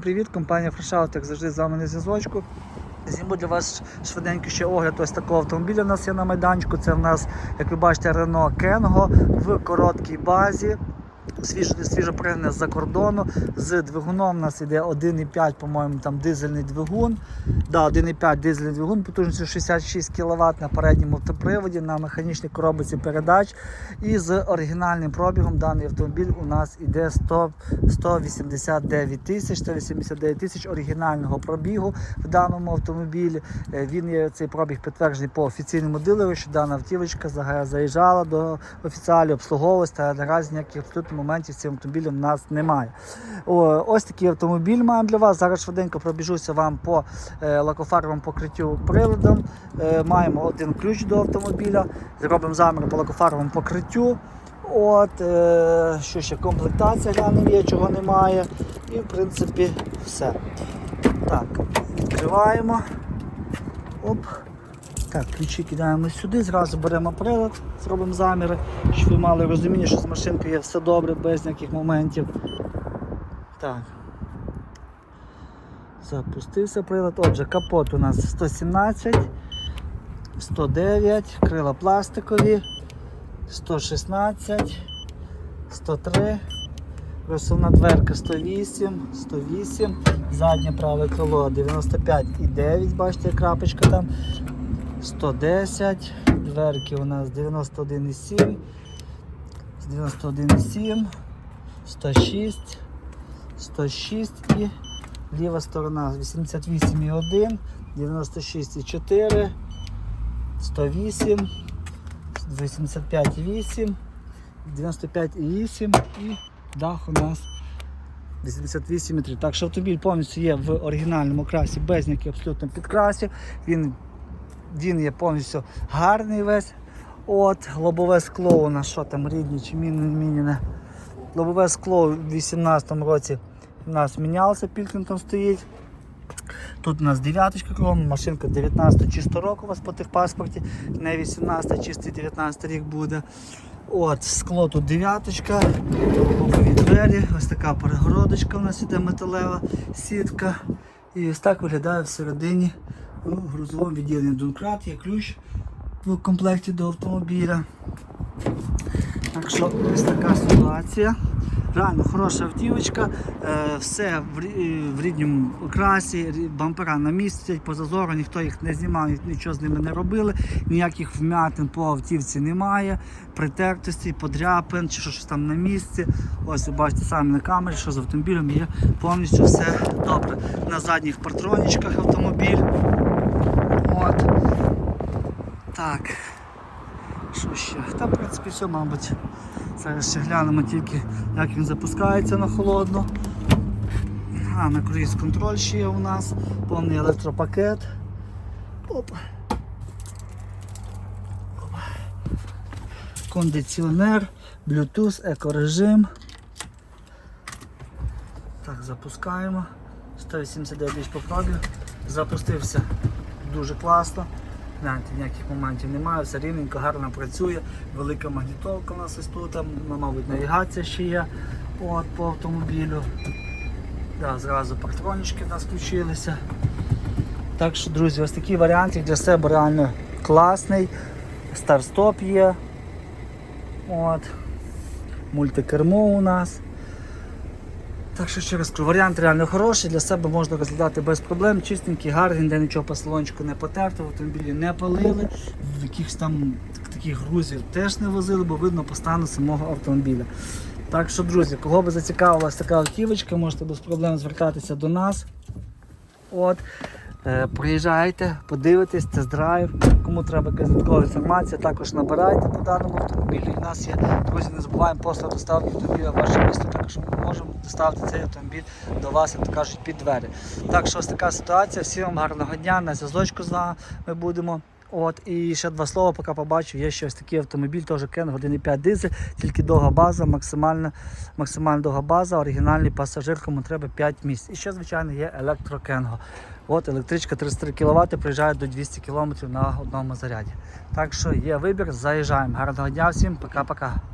Привіт, компанія Фрешаут, як завжди з вами на зв'язочку. Зніму для вас швиденько ще огляд ось такого автомобіля у нас є на майданчику. Це в нас, як ви бачите, Renault Kengo в короткій базі. Свіжо, свіжо з-за кордону. З двигуном у нас йде 1,5, по-моєму, там дизельний двигун. Да, 1,5 дизельний двигун, потужністю 66 кВт на передньому автоприводі, на механічній коробці передач. І з оригінальним пробігом даний автомобіль у нас іде 100, 189 тисяч, 189 тисяч оригінального пробігу в даному автомобілі. Е, Він є цей пробіг підтверджений по офіційному дилеру, що дана автівочка заїжджала до офіціалів, обслуговувалась, та наразі ніяких абсолютно моментів з цим автомобілем в нас немає. О, ось такий автомобіль маємо для вас. Зараз швиденько пробіжуся вам по е, лакофарбовому покриттю приладом. Е, маємо один ключ до автомобіля, зробимо замір по лакофарбовому покриттю. От, е, що ще комплектація глянемо є, чого немає. І в принципі все. Так, відкриваємо. Оп. Так, ключі кидаємо сюди, зразу беремо прилад, зробимо заміри, щоб ви мали розуміння, що з машинкою є все добре, без ніяких моментів. Так. Запустився прилад. Отже, капот у нас 117, 109, крила пластикові, 116, 103, розсувна дверка 108, 108, заднє праве крило 95,9, бачите, крапочка там. 110, дверки у нас 91,7, 91,7, 106, 106 і ліва сторона 88,1, 96,4, 108, 85,8, 95,8 і дах у нас 88,3. Так що автомобіль повністю є в оригінальному красі, без ніяких абсолютно підкрасів. Він він є повністю гарний весь. От, лобове скло у нас що там рідні чи мініне. Лобове скло у 2018 році у нас мінялося, Пілкінгтон стоїть. Тут у нас дев'яточка кром, машинка 19 чисто року у вас по техпаспорті, не 18, чистий 19 рік буде. От, скло тут дев'яточка, бокові двері, ось така перегородочка у нас іде металева сітка. І ось так виглядає всередині у грузовому відділенні Дункрат, є ключ в комплекті до автомобіля. Так що ось така ситуація. Реально хороша автівочка, е, все в рідному окрасі, бампера на місці, по зазору, ніхто їх не знімав, нічого з ними не робили, ніяких вмятин по автівці немає, притертості, подряпин чи щось там на місці. Ось ви бачите самі на камері, що з автомобілем є повністю все добре. На задніх партронічках автомобіль. Так. Що ще? Та, в принципі, все, мабуть. Зараз ще глянемо тільки, як він запускається на холодно. А, на круїз контроль ще є у нас, повний електропакет. Оп. Оп. Кондиціонер, Bluetooth, екорежим. Так, запускаємо. 189 тисяч по пробігу. Запустився дуже класно. Гляньте, ніяких моментів немає, все рівненько, гарно працює. Велика магнітолка у нас ось тут, там, ну, мабуть, навігація ще є от, по автомобілю. Да, зразу партронічки в нас включилися. Так що, друзі, ось такий варіант для себе реально класний. Старт-стоп є. От. Мультикермо у нас. Так що ще раз кажу, варіант реально хороший, для себе можна розглядати без проблем, чистенький, гарний, де нічого по салончику не потерто, в автомобілі не палили, в якихось там таких грузів теж не возили, бо видно по стану самого автомобіля. Так що, друзі, кого би зацікавилась така автівочка, можете без проблем звертатися до нас. От. Е, Приїжджайте, подивитесь, тест-драйв. Кому треба якась додаткова інформація, також набирайте по даному автомобілю. У нас є, друзі, не забуваємо послуг доставки автомобіля в ваше місто, також доставити цей автомобіль до вас, як то кажуть, під двері. Так що ось така ситуація. Всім вам гарного дня, на зв'язочку з вами ми будемо. От, і ще два слова, поки побачив, є ще ось такий автомобіль, теж Кен 1.5 дизель, тільки довга база, максимальна, максимально довга база, оригінальний пасажир, кому треба 5 місць. І ще, звичайно, є електрокенго. От електричка 33 кВт приїжджає до 200 км на одному заряді. Так що є вибір, заїжджаємо. Гарного дня всім, пока-пока.